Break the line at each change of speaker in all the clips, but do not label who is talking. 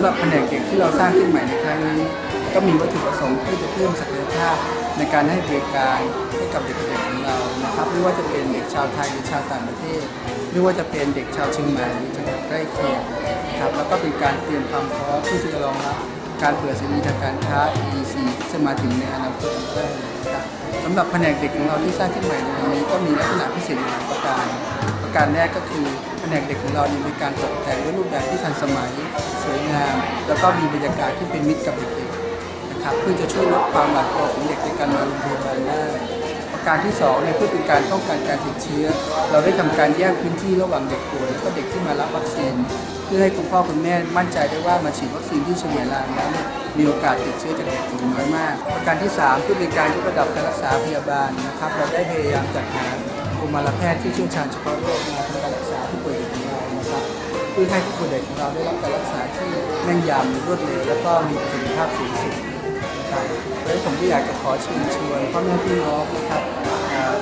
หรับแผนกเด็กที่เราสร้างขึ้นใหม่ในครั้งนี้ ก็มีวัตถุประสงค์ที่จะเพิ่มศักยภาพในการให้บริการให้กับเด็กๆของเรานะครับไม่ว่าจะเป็นเด็กชาวไทยหรือชาวต่างประเทศไม่ว่าจะเป็นเด็กชาวเชียงใหม่หรือจังหวัดใกล้เคียงครับแล้วก็เป็นการเตรียมความพร้อมที่จะรองรับการเปิดเสรีทางการค้า EEC ที่จะมาถึงในอนาคตอันใกล้ครับสำหรับแผนกเด็กของเราที่สร้างขึ้นใหม่ในวันนี้ก็มีลักษณะพิเศษอยู่หลายประการ การแรกก็คือแผนกเด็กของเราเนี่ยมีการตกแต่งด้วยรูปแบบที่ทันสมัยสวยงาม แล้วก็มีบรรยากาศที่เป็นมิตรกับเด็กๆนะครับเพื่อจะช่วยลดความหวาดกลัวของเด็กในการมาโรงพยาบาลได้ประการที่สองเนี่ยเพื่อเป็นการป้องกันการติดเชื้อ เราได้ทำการแยกพื้นที่ระหว่างเด็กป่วยและก็เด็กที่มารับวัคซีนเพื่อให้คุณพ่อคุณแม่มั่นใจได้ว่ามาฉีดวัคซีนที่เชียงใหม่ลานแล้วเนี่ยมีโอกาสติดเชื้อจากเด็กน้อยมาก ประการที่สามเพื่อเป็นการยกระดับการรักษาพยาบาลนะครับเราได้พยายามจัดหา กุมารแพทย์ที่เชี่ยวชาญเฉพาะโรคมาทำการรักษาผู้ป่วยเด็กของเรานะครับเพื่อให้ผู้ป่วยเด็กของเราได้รับการรักษาที่แม่นยำรวดเร็วและก็มีประสิทธิภาพสูงสุดนะครับดังนั้นผมก็อยากจะขอเชิญชวนพ่อแม่พี่น้องนะครับ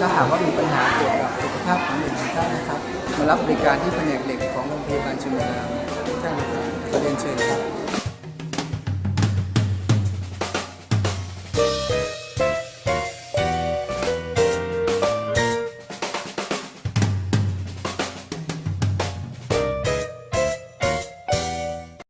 ถ้าหากว่ามีปัญหาเกี่ยวกับสุขภาพของเด็กของท่านนะครับ มารับบริการที่แผนกเด็กของโรงพยาบาลชุมพรท่านนะครับขอเรียนเชิญครับ